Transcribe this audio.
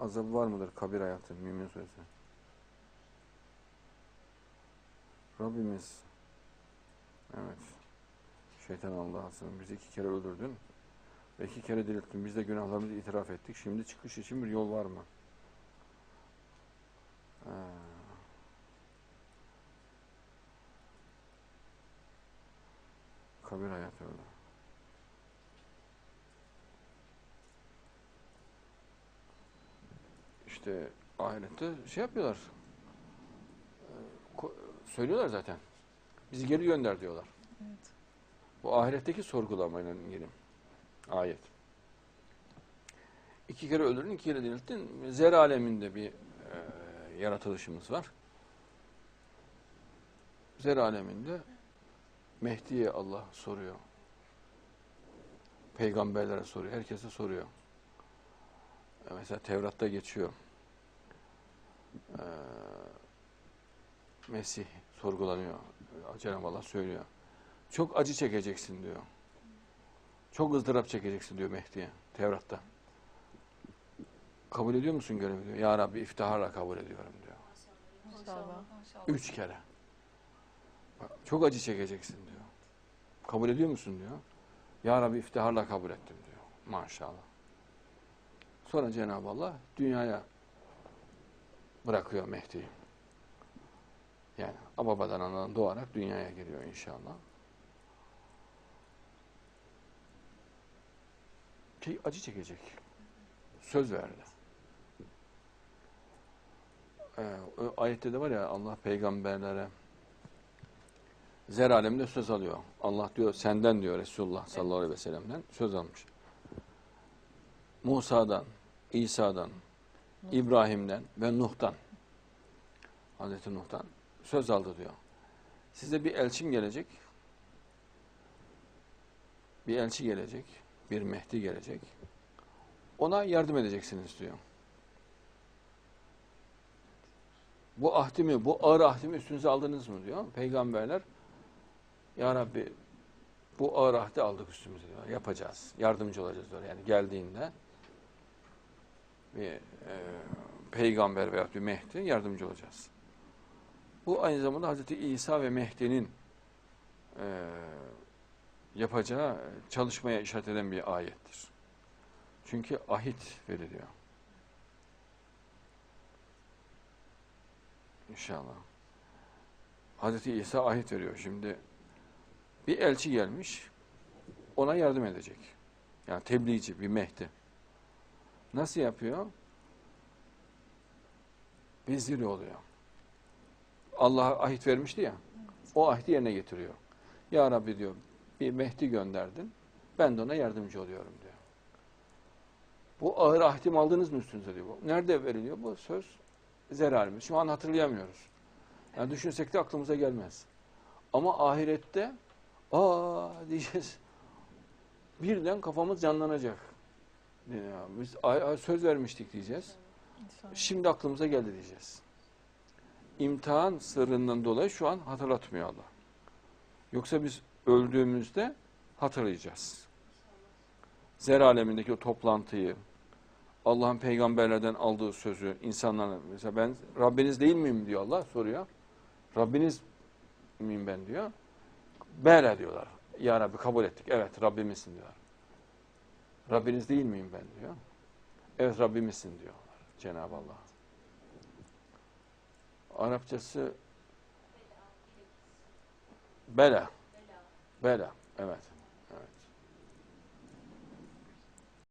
azabı var mıdır kabir hayatı? Mümin suresi. Rabbimiz evet şeytan Allah'a. Bizi iki kere öldürdün ve iki kere dirilttin. Biz de günahlarımızı itiraf ettik. Şimdi çıkış için bir yol var mı? Ha. Kabir hayatı öyle. İşte ahirette şey yapıyorlar. Söylüyorlar zaten. Bizi geri gönder diyorlar. Evet. Bu ahiretteki sorgulamayla ilgili ayet. İki kere öldürdün, iki kere dirilttin. Zer aleminde bir e, yaratılışımız var. Zer aleminde Mehdi'ye Allah soruyor. Peygamberlere soruyor, herkese soruyor. E, Mesela Tevrat'ta geçiyor. E, Mesih sorgulanıyor. Cenab-ı Allah söylüyor. Çok acı çekeceksin diyor. Çok ızdırap çekeceksin diyor Mehdi'ye Tevrat'ta. Kabul ediyor musun görevi diyor. Ya Rabbi iftiharla kabul ediyorum diyor. İnşallah. Üç kere. Bak, çok acı çekeceksin diyor. Kabul ediyor musun diyor. Ya Rabbi iftiharla kabul ettim diyor. Maşallah. Sonra Cenab-ı Allah dünyaya bırakıyor Mehdi'yi. Yani babadan anadan doğarak dünyaya geliyor inşallah. Şey, acı çekecek. Söz verdi. Ee, ayette de var ya Allah peygamberlere zer aleminde söz alıyor. Allah diyor senden diyor Resulullah sallallahu aleyhi ve sellem'den söz almış. Musa'dan, İsa'dan, İbrahim'den ve Nuh'tan Hazreti Nuh'tan söz aldı diyor. Size bir elçim gelecek. Bir elçi gelecek. Bir Mehdi gelecek. Ona yardım edeceksiniz diyor. Bu ahdimi, bu ağır ahdimi üstünüze aldınız mı diyor. Peygamberler Ya Rabbi bu ağır ahdi aldık üstümüze diyor. Yapacağız. Yardımcı olacağız diyor. Yani geldiğinde bir e, peygamber veya bir Mehdi yardımcı olacağız. Bu aynı zamanda Hazreti İsa ve Mehdi'nin e, yapacağı çalışmaya işaret eden bir ayettir. Çünkü ahit veriliyor. İnşallah. Hazreti İsa ahit veriyor. Şimdi bir elçi gelmiş, ona yardım edecek. Yani tebliğci, bir Mehdi. Nasıl yapıyor? Veziri oluyor. Allah ahit vermişti ya, o ahdi yerine getiriyor. Ya Rabbi diyor, bir Mehdi gönderdin, ben de ona yardımcı oluyorum diyor. Bu ağır ahdim aldınız mı üstünüze diyor. Nerede veriliyor bu söz? Zeralimiz. Şu an hatırlayamıyoruz. Yani düşünsek de aklımıza gelmez. Ama ahirette aa diyeceğiz. Birden kafamız canlanacak. Ya, biz ay- ay söz vermiştik diyeceğiz. İnşallah. Şimdi aklımıza geldi diyeceğiz. İmtihan sırrından dolayı şu an hatırlatmıyor Allah. Yoksa biz öldüğümüzde hatırlayacağız. Zer alemindeki o toplantıyı, Allah'ın peygamberlerden aldığı sözü insanlara mesela ben Rabbiniz değil miyim diyor Allah soruyor. Rabbiniz miyim ben diyor. Bela diyorlar. Ya Rabbi kabul ettik. Evet Rabbimizsin diyorlar. Rabbiniz değil miyim ben diyor. Evet Rabbimizsin diyorlar Cenab-ı Allah. Arapçası bela. Bela. Evet.